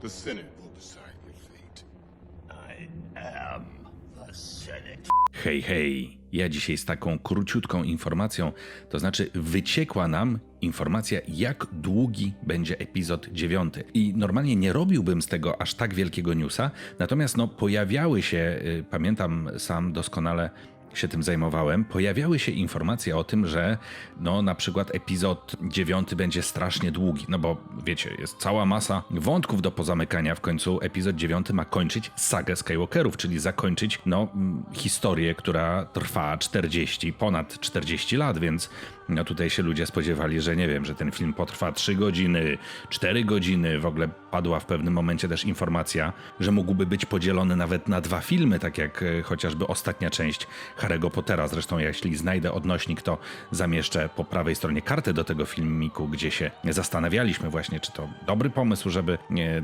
The Senate will decide your fate. I am the Senate. Hej, hej, ja dzisiaj z taką króciutką informacją, to znaczy wyciekła nam informacja, jak długi będzie epizod 9. I normalnie nie robiłbym z tego aż tak wielkiego newsa, natomiast no, pojawiały się, y, pamiętam sam doskonale się tym zajmowałem, pojawiały się informacje o tym, że no na przykład epizod 9 będzie strasznie długi, no bo wiecie, jest cała masa wątków do pozamykania, w końcu epizod 9 ma kończyć sagę Skywalkerów, czyli zakończyć no historię, która trwa 40, ponad 40 lat, więc no tutaj się ludzie spodziewali, że nie wiem, że ten film potrwa 3 godziny, 4 godziny, w ogóle padła w pewnym momencie też informacja, że mógłby być podzielony nawet na dwa filmy, tak jak e, chociażby ostatnia część Harry'ego Pottera. Zresztą jeśli znajdę odnośnik, to zamieszczę po prawej stronie kartę do tego filmiku, gdzie się zastanawialiśmy właśnie, czy to dobry pomysł, żeby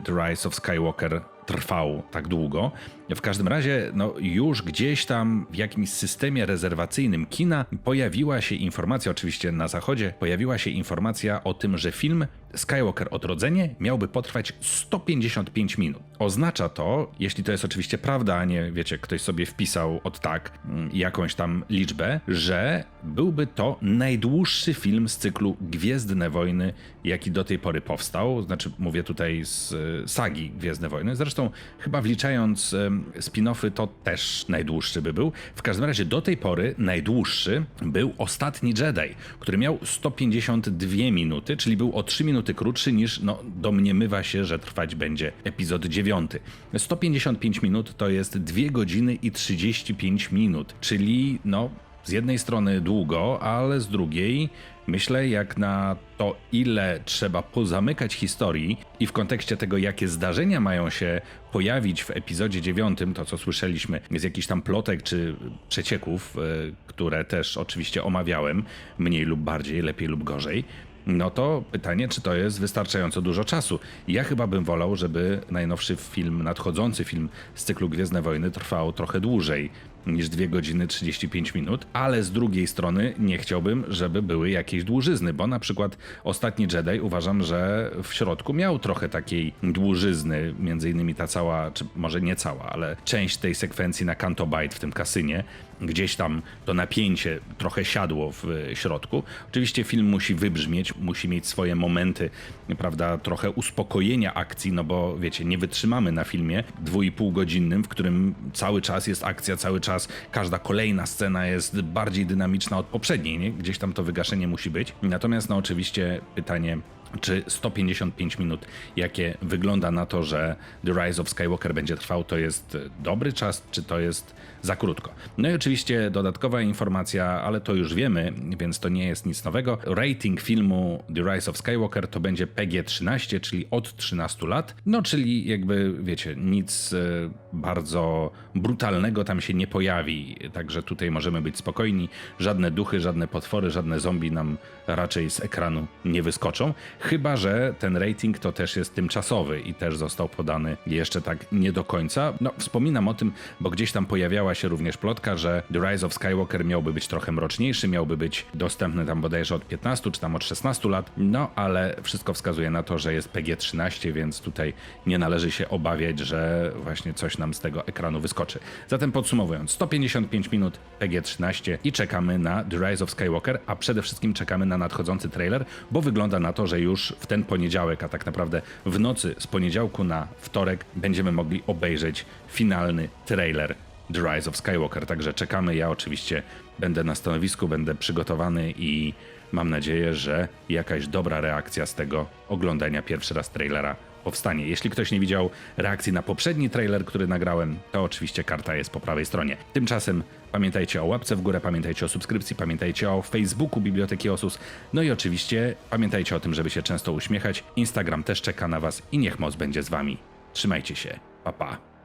The Rise of Skywalker trwał tak długo. W każdym razie, no już gdzieś tam w jakimś systemie rezerwacyjnym kina pojawiła się informacja, oczywiście na zachodzie, pojawiła się informacja o tym, że film Skywalker Odrodzenie miałby potrwać 155 minut. Oznacza to, jeśli to jest oczywiście prawda, a nie wiecie, ktoś sobie wpisał od tak mm, jakąś tam liczbę, że byłby to najdłuższy film z cyklu Gwiezdne Wojny, jaki do tej pory powstał. Znaczy, mówię tutaj z e, sagi Gwiezdne Wojny. Zresztą, chyba wliczając spin-offy, to też najdłuższy by był. W każdym razie, do tej pory najdłuższy był Ostatni Jedi, który miał 152 minuty, czyli był o 3 minuty krótszy niż no, domniemywa się, że trwać będzie epizod 9. 155 minut to jest 2 godziny i 35 minut, czyli no z jednej strony długo, ale z drugiej myślę, jak na to, ile trzeba pozamykać historii i w kontekście tego, jakie zdarzenia mają się pojawić w epizodzie 9, to co słyszeliśmy z jakichś tam plotek czy przecieków, y, które też oczywiście omawiałem, mniej lub bardziej, lepiej lub gorzej. No to pytanie, czy to jest wystarczająco dużo czasu. Ja chyba bym wolał, żeby najnowszy film, nadchodzący film z cyklu Gwiezdne Wojny trwał trochę dłużej niż 2 godziny 35 minut, ale z drugiej strony nie chciałbym, żeby były jakieś dłużyzny, bo na przykład Ostatni Jedi uważam, że w środku miał trochę takiej dłużyzny, między innymi ta cała, czy może nie cała, ale część tej sekwencji na Canto Bight w tym kasynie, gdzieś tam to napięcie trochę siadło w środku. Oczywiście film musi wybrzmieć, musi mieć swoje momenty, prawda, trochę uspokojenia akcji, no bo wiecie, nie wytrzymamy na filmie dwu i pół godzinnym, w którym cały czas jest akcja, cały czas każda kolejna scena jest bardziej dynamiczna od poprzedniej, nie? Gdzieś tam to wygaszenie musi być. Natomiast no oczywiście pytanie czy 155 minut, jakie wygląda na to, że The Rise of Skywalker będzie trwał, to jest dobry czas, czy to jest za krótko. No i oczywiście dodatkowa informacja, ale to już wiemy, więc to nie jest nic nowego. Rating filmu The Rise of Skywalker to będzie PG-13, czyli od 13 lat. No, czyli jakby, wiecie, nic e, bardzo brutalnego tam się nie pojawi, także tutaj możemy być spokojni. Żadne duchy, żadne potwory, żadne zombie nam raczej z ekranu nie wyskoczą. Chyba, że ten rating to też jest tymczasowy i też został podany jeszcze tak nie do końca. No, wspominam o tym, bo gdzieś tam pojawiała się również plotka, że The Rise of Skywalker miałby być trochę mroczniejszy, miałby być dostępny tam bodajże od 15 czy tam od 16 lat, no ale wszystko wskazuje na to, że jest PG-13, więc tutaj nie należy się obawiać, że właśnie coś nam z tego ekranu wyskoczy. Zatem podsumowując, 155 minut PG-13 i czekamy na The Rise of Skywalker, a przede wszystkim czekamy na nadchodzący trailer, bo wygląda na to, że już w ten poniedziałek, a tak naprawdę w nocy z poniedziałku na wtorek będziemy mogli obejrzeć finalny trailer The Rise of Skywalker. Także czekamy. Ja oczywiście będę na stanowisku, będę przygotowany i mam nadzieję, że jakaś dobra reakcja z tego oglądania pierwszy raz trailera powstanie. Jeśli ktoś nie widział reakcji na poprzedni trailer, który nagrałem, to oczywiście karta jest po prawej stronie. Tymczasem pamiętajcie o łapce w górę, pamiętajcie o subskrypcji, pamiętajcie o Facebooku Biblioteki Osus, no i oczywiście pamiętajcie o tym, żeby się często uśmiechać. Instagram też czeka na Was i niech moc będzie z Wami. Trzymajcie się. Pa pa.